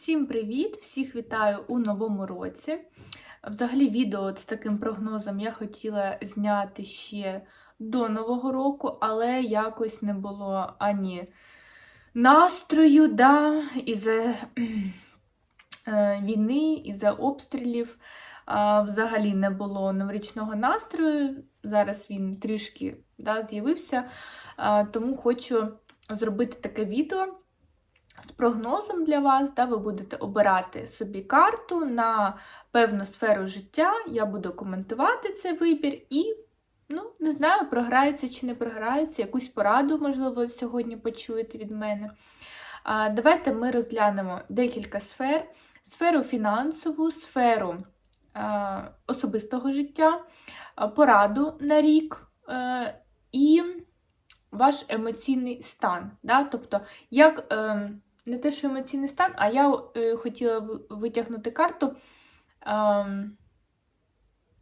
Всім привіт! Всіх вітаю у новому році. Взагалі, відео з таким прогнозом я хотіла зняти ще до Нового року, але якось не було ані настрою, да, із-за е, війни, із-за обстрілів. Взагалі не було новорічного настрою. Зараз він трішки да, з'явився, тому хочу зробити таке відео з прогнозом для вас. Да, Ви будете обирати собі карту на певну сферу життя. Я буду коментувати цей вибір і, ну, не знаю, програється чи не програється, якусь пораду, можливо, сьогодні почуєте від мене. А, Давайте ми розглянемо декілька сфер: сферу фінансову, сферу а, особистого життя, а, пораду на рік. е, І ваш емоційний стан. Да? Тобто, як е, не те, що емоційний стан, а я е, хотіла ви- витягнути карту, е,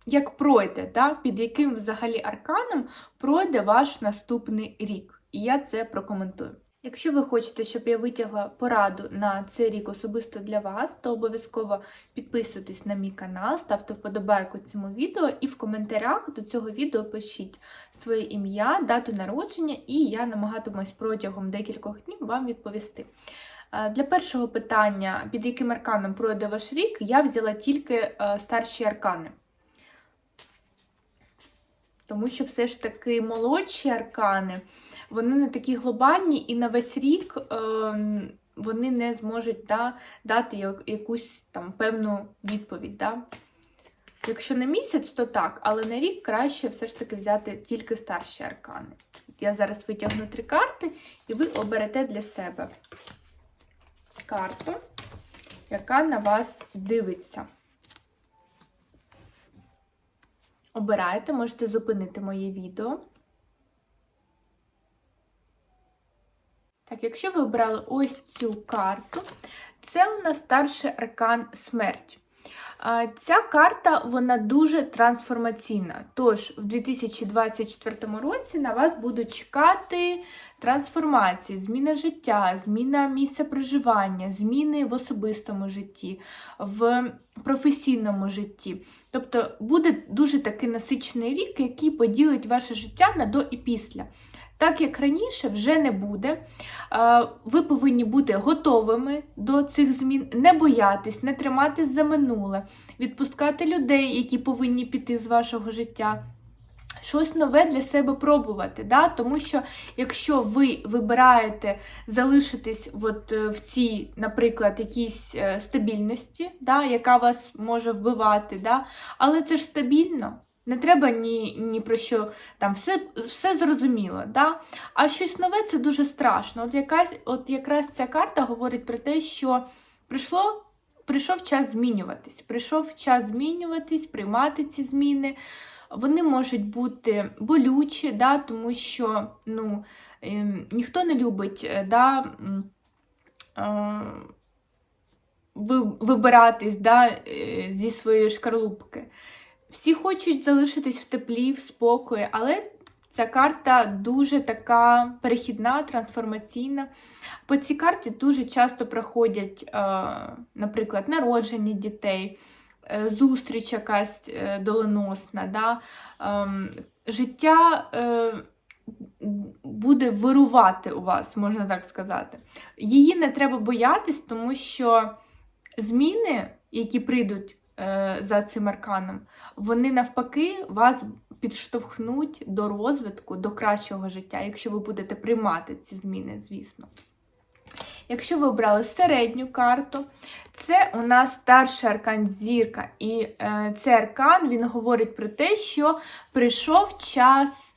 як пройде, да? під яким взагалі арканом пройде ваш наступний рік. І я це прокоментую. Якщо ви хочете, щоб я витягла пораду на цей рік особисто для вас, то обов'язково підписуйтесь на мій канал, ставте вподобайку цьому відео і в коментарях до цього відео пишіть своє ім'я, дату народження, і я намагатимусь протягом декількох днів вам відповісти. Е, Для першого питання, під яким арканом пройде ваш рік, я взяла тільки е, старші аркани. Тому що все ж таки молодші аркани, вони не такі глобальні, і на весь рік е, вони не зможуть да, дати якусь там певну відповідь. Да? Якщо на місяць, то так, але на рік краще все ж таки взяти тільки старші аркани. Я зараз витягну три карти, і ви оберете для себе карту, яка на вас дивиться. Обирайте, можете зупинити моє відео. Так, якщо ви обрали ось цю карту, це у нас старший аркан смерть. Ця карта вона дуже трансформаційна. Тож, в 2024 році на вас будуть чекати трансформації, зміна життя, зміна місця проживання, зміни в особистому житті, в професійному житті. Тобто буде дуже такий насичений рік, який поділить ваше життя на до і після. Так як раніше вже не буде. Ви повинні бути готовими до цих змін, не боятись, не триматись за минуле, відпускати людей, які повинні піти з вашого життя. Щось нове для себе пробувати, да? тому що якщо ви вибираєте залишитись от е, в цій, наприклад, якійсь е, стабільності, да? яка вас може вбивати, да? але це ж стабільно, не треба ні, ні про що, там все, все зрозуміло. Да? А щось нове це дуже страшно. От, якась, от якраз ця карта говорить про те, що прийшло, прийшов час змінюватись, прийшов час змінюватись, приймати ці зміни. Вони можуть бути болючі, да, тому що ну, ем, ніхто не любить е, да, е, ви- вибиратись да, е, зі своєї шкарлупки. Всі хочуть залишитись в теплі, в спокої, але ця карта дуже така перехідна, трансформаційна. По цій карті дуже часто проходять, е, наприклад, народження дітей, е, зустріч якась е, доленосна. Да? Ем, Життя буде вирувати у вас, можна так сказати. Її не треба боятись, тому що зміни, які прийдуть за цим арканом, вони навпаки вас підштовхнуть до розвитку, до кращого життя, якщо ви будете приймати ці зміни, звісно. Якщо ви обрали середню карту, це у нас старший аркан зірка. І е, цей аркан він говорить про те, що прийшов час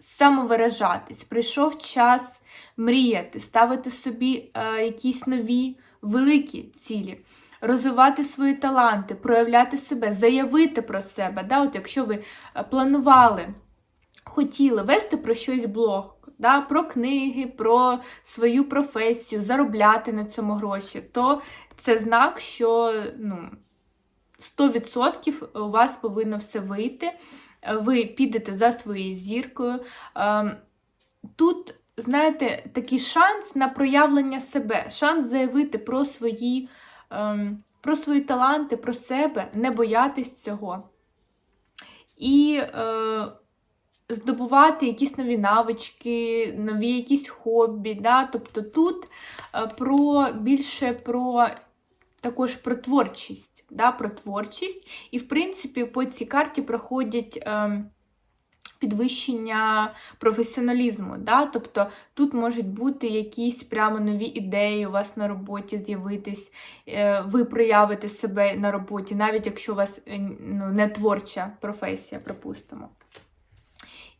самовиражатись, прийшов час мріяти, ставити собі е, якісь нові великі цілі, розвивати свої таланти, проявляти себе, заявити про себе. Да? От якщо ви е, планували, хотіли вести про щось блог. Да, про книги, про свою професію, заробляти на цьому гроші, то це знак, що ну, 100% у вас повинно все вийти. Ви підете за своєю зіркою. Ем, Тут, знаєте, такий шанс на проявлення себе, шанс заявити про свої про свої таланти, про себе, не боятись цього. І е, здобувати якісь нові навички, нові якісь хобі. Да? Тобто тут е, про більше про також про творчість. Да? Про творчість. І, в принципі, по цій карті проходять. Е, підвищення професіоналізму. Да? Тобто тут можуть бути якісь прямо нові ідеї у вас на роботі з'явитись, е, ви проявите себе на роботі, навіть якщо у вас е, ну, не творча професія, припустимо.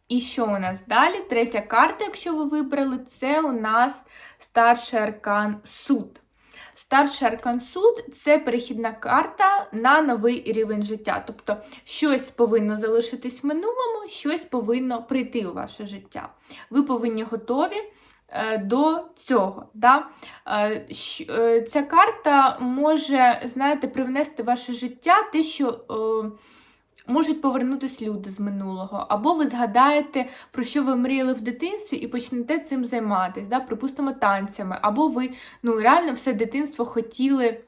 І що у нас далі? Третя карта, якщо ви вибрали, це у нас старший аркан суд. Старший аркан суд це перехідна карта на новий рівень життя. Тобто щось повинно залишитись в минулому, щось повинно прийти у ваше життя. Ви повинні готові е, до цього. Да? Е, е, ця карта може, знаєте, привнести в ваше життя те, що можуть повернутися люди з минулого, або ви згадаєте, про що ви мріяли в дитинстві, і почнете цим займатися, да? припустимо, танцями, або ви ну, реально все дитинство хотіли.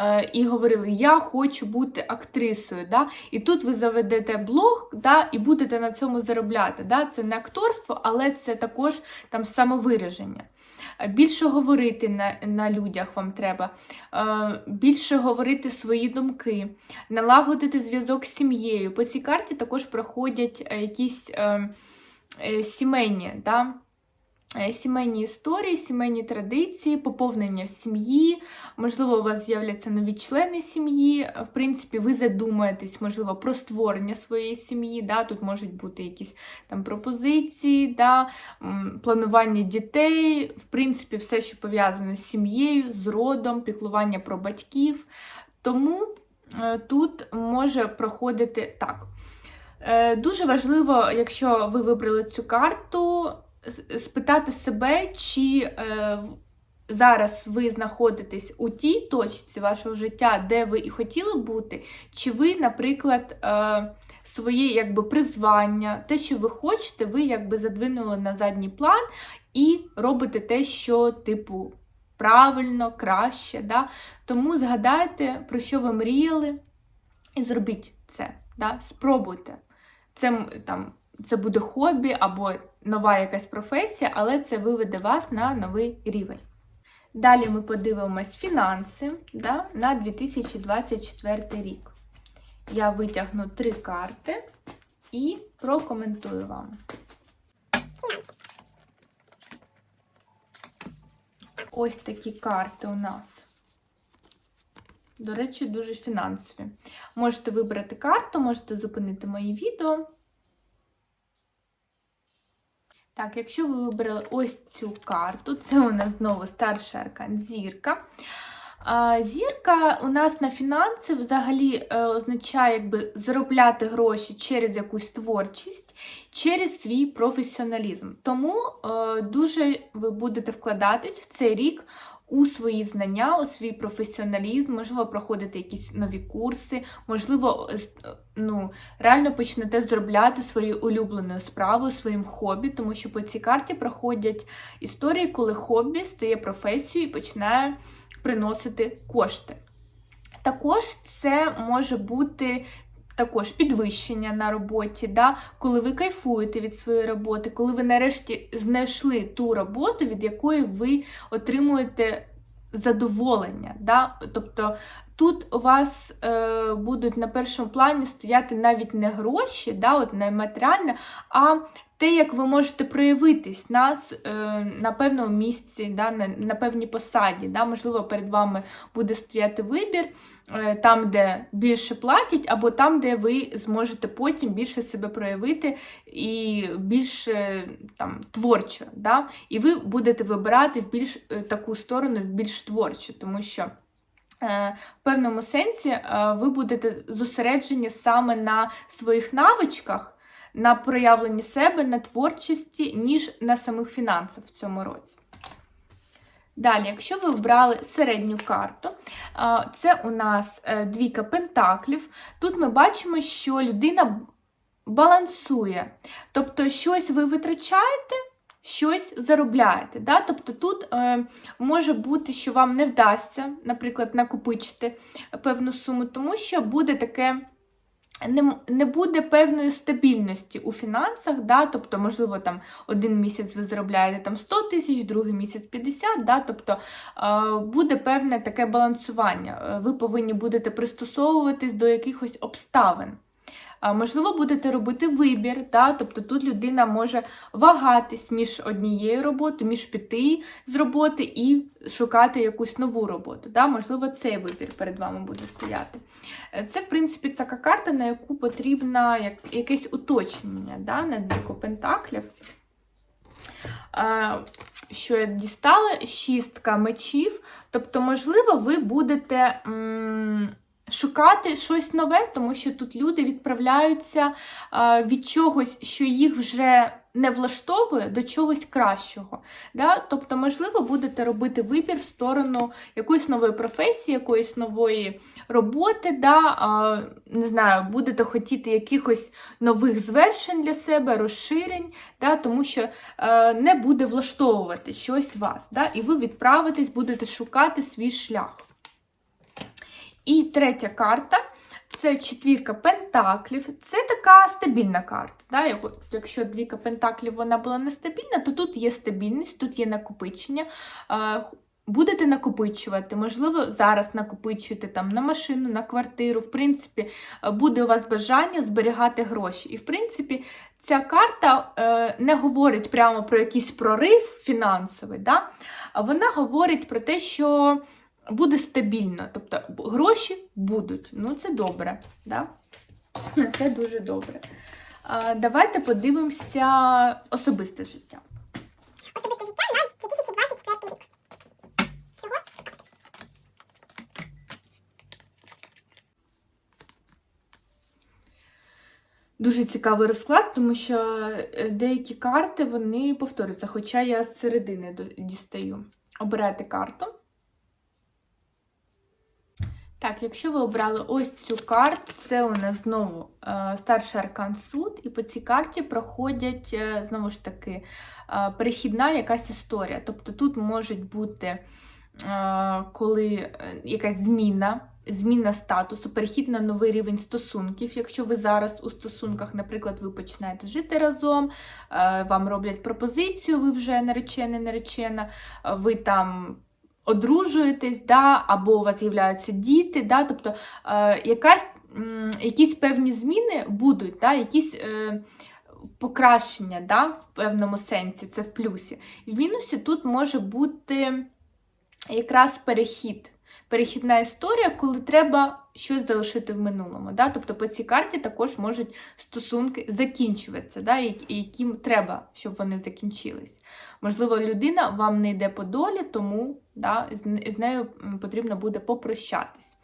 Е, і говорили, я хочу бути актрисою. Да? І тут ви заведете блог да, і будете на цьому заробляти. Да? Це не акторство, але це також там самовираження більше говорити на на людях вам треба, е, більше говорити свої думки, налагодити зв'язок з сім'єю. По цій карті також проходять е, якісь е, сімейні. Да? Е, сімейні історії, сімейні традиції, поповнення в сім'ї, можливо, у вас з'являться нові члени сім'ї. В принципі, ви задумаєтесь, можливо, про створення своєї сім'ї. Да? Тут можуть бути якісь там пропозиції, да? планування дітей, в принципі, все, що пов'язане з сім'єю, з родом, піклування про батьків. Тому е, тут може проходити так. Е, дуже важливо, якщо ви вибрали цю карту спитати себе, чи е, зараз ви знаходитесь у тій точці вашого життя, де ви і хотіли бути, чи ви, наприклад, е, своє якби призвання, те, що ви хочете, ви якби задвинули на задній план і робите те, що, типу, правильно, краще. Да? Тому згадайте, про що ви мріяли, і зробіть це. Да? Спробуйте. Це там це буде хобі або нова якась професія, але це виведе вас на новий рівень. Далі ми подивимось фінанси да, на 2024 рік. Я витягну три карти і прокоментую вам. Ось такі карти у нас. До речі, дуже фінансові. Можете вибрати карту, можете зупинити мої відео. Так, якщо ви вибрали ось цю карту, це у нас знову старший аркан зірка. Зірка у нас на фінанси взагалі е, означає якби заробляти гроші через якусь творчість, через свій професіоналізм. Тому е, дуже ви будете вкладатись в цей рік у свої знання, у свій професіоналізм, можливо, проходити якісь нові курси, можливо, ну, реально почнете зробляти свою улюблену справу своїм хобі, тому що по цій карті проходять історії, коли хобі стає професією і починає приносити кошти. Також це може бути також підвищення на роботі, да? коли ви кайфуєте від своєї роботи, коли ви нарешті знайшли ту роботу, від якої ви отримуєте задоволення. Да? Тобто тут у вас е, будуть на першому плані стояти навіть не гроші, да, от не матеріальне, а те, як ви можете проявитись нас е, на певному місці, да, на, певній посаді. Да, Можливо, перед вами буде стояти вибір е, там, де більше платять, або там, де ви зможете потім більше себе проявити і більш там, творчо. Да? І ви будете вибирати в більш е, таку сторону, більш творчу, тому що. В певному сенсі ви будете зосереджені саме на своїх навичках, на проявленні себе, на творчості, ніж на самих фінансах в цьому році. Далі, якщо ви обрали середню карту, це у нас е, двійка пентаклів. Тут ми бачимо, що людина балансує. Тобто, щось ви витрачаєте, щось заробляєте. Да? Тобто тут е, може бути, що вам не вдасться, наприклад, накопичити певну суму, тому що буде таке. Не, не буде певної стабільності у фінансах, да, тобто, можливо, там один місяць ви заробляєте там 100 тисяч, другий місяць 50, да, тобто буде певне таке балансування. Е, Ви повинні будете пристосовуватись до якихось обставин. Можливо, будете робити вибір, да? тобто тут людина може вагатись між однією роботою, між піти з роботи і шукати якусь нову роботу. Да? Можливо, цей вибір перед вами буде стояти. Е, Це, в принципі, така карта, на яку потрібно як, якесь уточнення да? на двійку пентаклів. Що я дістала? Шістка мечів. Тобто, можливо, ви будете. м, Шукати щось нове, тому що тут люди відправляються від чогось, що їх вже не влаштовує, до чогось кращого. Да? Тобто, можливо, будете робити вибір в сторону якоїсь нової професії, якоїсь нової роботи, да? не знаю, будете хотіти якихось нових звершень для себе, розширень, да? тому що е, не буде влаштовувати щось вас. Да? І ви відправитесь, будете шукати свій шлях. І третя карта це четвірка пентаклів. Це така стабільна карта. Да? Якщо двійка пентаклів вона була нестабільна, то тут є стабільність, тут є накопичення. Будете накопичувати, можливо, зараз накопичуєте там на машину, на квартиру. В принципі, буде у вас бажання зберігати гроші. І, в принципі, ця карта е, не говорить прямо про якийсь прорив фінансовий. Да? Вона говорить про те, що буде стабільно. Тобто гроші будуть. Ну, це добре. Да? Це дуже добре. А, давайте подивимося особисте життя. Особисте життя на 2024 рік. Чого? Дуже цікавий розклад, тому що е, деякі карти вони повторюються, хоча я з середини дістаю. Обирайте карту. Так, якщо ви обрали ось цю карту, це у нас знову е, старший аркан суд, і по цій карті проходять е, знову ж таки е, перехідна якась історія. Тобто тут можуть бути, коли якась зміна, зміна статусу, перехід на новий рівень стосунків. Якщо ви зараз у стосунках, наприклад, ви починаєте жити разом, вам роблять пропозицію, ви вже наречений, наречена, ви там одружуєтесь, да, або у вас з'являються діти, да, тобто е, якась, м, якісь певні зміни будуть, да, якісь е, покращення да, в певному сенсі, це в плюсі. В мінусі тут може бути якраз перехід. Перехідна історія, коли треба щось залишити в минулому. Да? Тобто по цій карті також можуть стосунки закінчуватися, да? і- яким треба, щоб вони закінчились. Можливо, людина вам не йде по долі, тому да, з з нею потрібно буде попрощатись.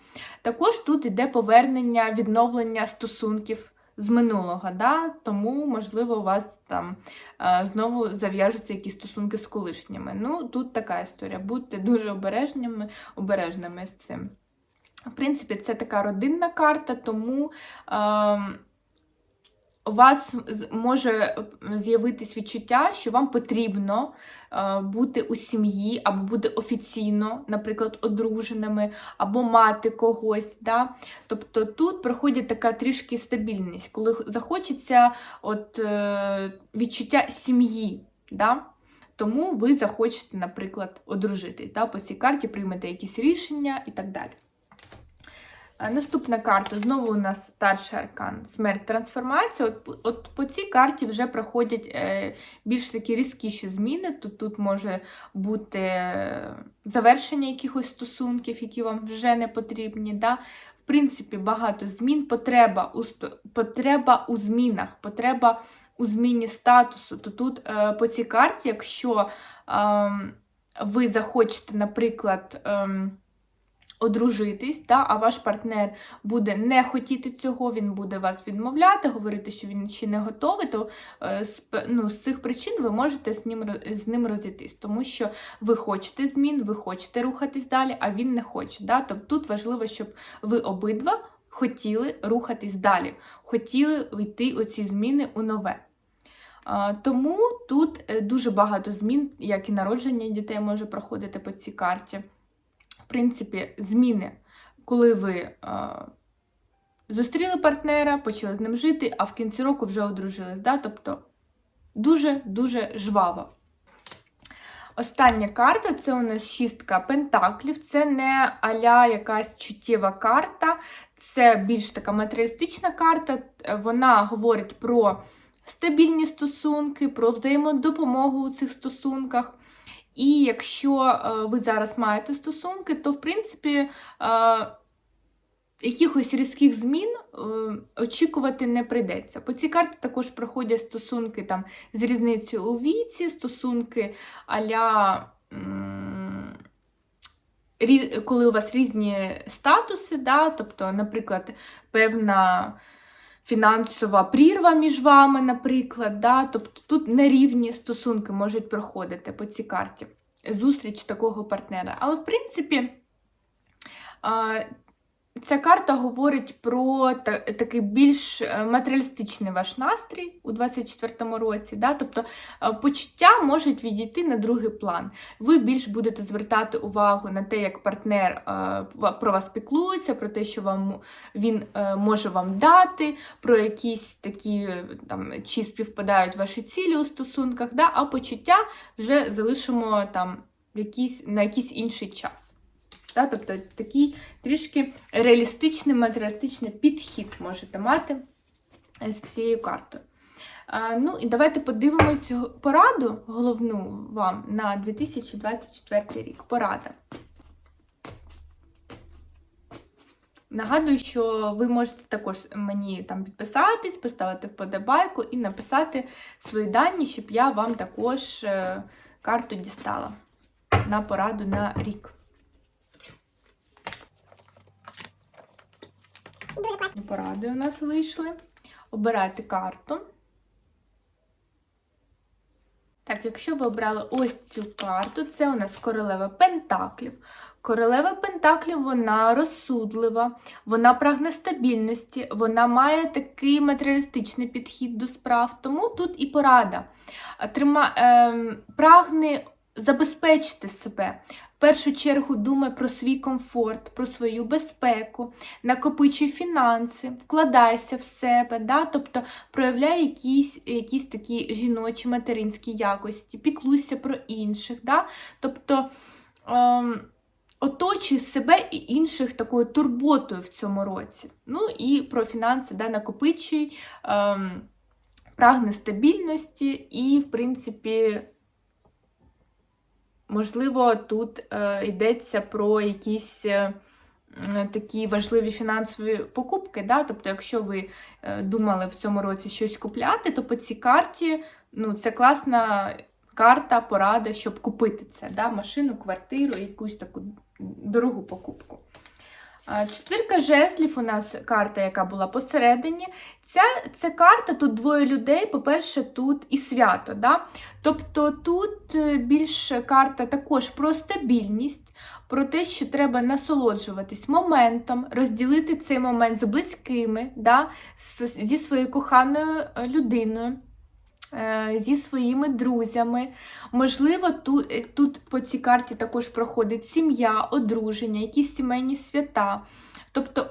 Також тут йде повернення, відновлення стосунків з минулого, да? тому, можливо, у вас там е, знову зав'яжуться якісь стосунки з колишніми. Ну, тут така історія. Будьте дуже обережними, обережними з цим. В принципі, це така родинна карта, тому ем, у вас може з'явитись відчуття, що вам потрібно е, бути у сім'ї, або бути офіційно, наприклад, одруженими, або мати когось. Да? Тобто тут проходить така трішки стабільність, коли захочеться от, е, відчуття сім'ї. Да? Тому ви захочете, наприклад, одружитись. Да? По цій карті приймете якісь рішення і так далі. А Наступна карта знову у нас старший аркан смерть трансформація. От, от по цій карті вже проходять е, більш такі різкіші зміни. Тут, тут може бути е, завершення якихось стосунків, які вам вже не потрібні. Да? В принципі, багато змін, потреба у, потреба у змінах, потреба у зміні статусу. То тут е, по цій карті, якщо ем, ви захочете, наприклад, ем, одружитись, да, а ваш партнер буде не хотіти цього, він буде вас відмовляти, говорити, що він ще не готовий, то е, ну, з цих причин ви можете з ним, з ним розійтись, тому що ви хочете змін, ви хочете рухатись далі, а він не хоче. Да? Тобто тут важливо, щоб ви обидва хотіли рухатись далі, хотіли йти оці зміни у нове. Тому тут е, дуже багато змін, як і народження дітей може проходити по цій карті. Принципі, зміни, коли ви а, зустріли партнера, почали з ним жити, а в кінці року вже одружились. Да? Тобто дуже-дуже жваво. Остання карта це у нас шістка пентаклів. Це не аля якась чуттєва карта, це більш така матеріалістична карта. Вона говорить про стабільні стосунки, про взаємодопомогу у цих стосунках. І якщо е, ви зараз маєте стосунки, то в принципі е, якихось різких змін е, очікувати не прийдеться. По цій карті також проходять стосунки там, з різницею у віці, стосунки аля. Коли у вас різні статуси, да? тобто, наприклад, певна фінансова прірва між вами, наприклад, да? тобто тут нерівні стосунки можуть проходити по цій карті. Зустріч такого партнера. Але, в принципі, Ця карта говорить про та- такий більш е, матеріалістичний ваш настрій у 24-му році. Да? Тобто е, почуття можуть відійти на другий план. Ви більш будете звертати увагу на те, як партнер е, про вас піклується, про те, що вам він може вам дати, про якісь такі там чи співпадають ваші цілі у стосунках, да? а почуття вже залишимо там якийсь, на якийсь інший час. Да? Тобто такий трішки реалістичний, матеріалістичний підхід можете мати е, з цією картою. Ну і давайте подивимось пораду головну вам на 2024 рік. Порада. Нагадую, що ви можете також мені там підписатись, поставити вподобайку і написати свої дані, щоб я вам також е, карту дістала на пораду на рік. Поради у нас вийшли. Обирайте карту. Так, якщо ви обрали ось цю карту, це у нас королева Пентаклів. Королева Пентаклів вона розсудлива, вона прагне стабільності, вона має такий матеріалістичний підхід до справ. Тому тут і порада. Трима, ем, прагне забезпечити себе. В першу чергу думай про свій комфорт, про свою безпеку, накопичуй фінанси, вкладайся в себе, да? тобто проявляй якісь, якісь такі жіночі материнські якості, піклуйся про інших. Да? Тобто ем, оточуй себе і інших такою турботою в цьому році. Ну і про фінанси да? накопичуй, ем, прагне стабільності і, в принципі, Можливо, тут е, йдеться про якісь е, такі важливі фінансові покупки. Да? Тобто, якщо ви е, думали в цьому році щось купляти, то по цій карті ну, це класна карта, порада, щоб купити це. Да? Машину, квартиру, якусь таку дорогу покупку. Четвірка жезлів у нас карта, яка була посередині. Ця, ця карта, тут двоє людей, по-перше, тут і свято. Да? Тобто тут е, більш карта також про стабільність, про те, що треба насолоджуватись моментом, розділити цей момент з близькими, да? зі своєю коханою е, людиною. е, Зі своїми друзями. Можливо, тут, тут по цій карті також проходить сім'я, одруження, якісь сімейні свята. Тобто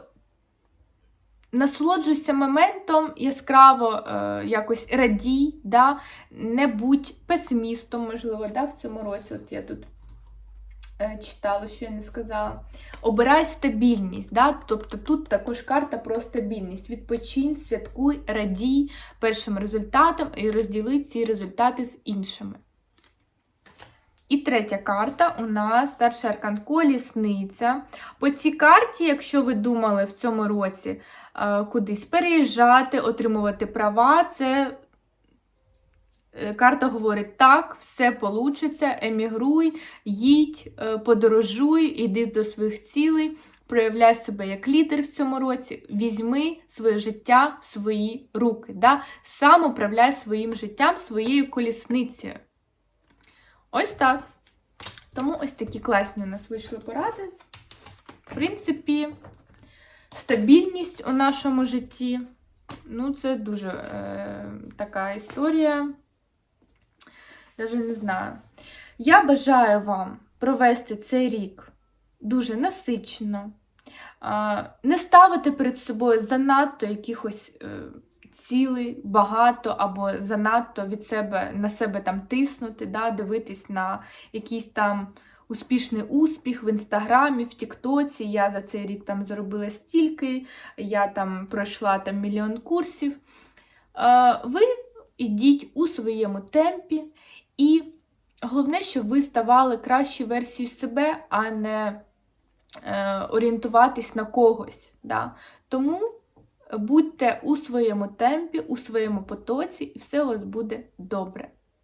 насолоджуйся моментом, яскраво е, якось радій, да? не будь песимістом, можливо, да, в цьому році. От я тут е, читала, що я не сказала. Обирай стабільність. Да? Тобто тут також карта про стабільність. Відпочинь, святкуй, радій першим результатом і розділи ці результати з іншими. І третя карта у нас старший аркан колісниця. По цій карті, якщо ви думали в цьому році кудись переїжджати, отримувати права, це е, карта говорить так, все получиться, емігруй, їдь, е, подорожуй, іди до своїх цілей, проявляй себе як лідер в цьому році, візьми своє життя в свої руки. Да? Сам управляй своїм життям, своєю колісницею. Ось так. Тому ось такі класні у нас вийшли поради. В принципі, стабільність у нашому житті. Ну, це дуже е, така історія, Даже не знаю. Я бажаю вам провести цей рік дуже насичено, а, не ставити перед собою занадто якихось е, цілей багато або занадто від себе на себе там тиснути, да, дивитись на якийсь там успішний успіх в інстаграмі, в Тіктоці. Я за цей рік там заробила стільки, я там пройшла там мільйон курсів. Е, Ви ідіть у своєму темпі, і головне, щоб ви ставали кращою версією себе, а не е, орієнтуватись на когось. Да? Тому будьте у своєму темпі, у своєму потоці, і все у вас буде добре.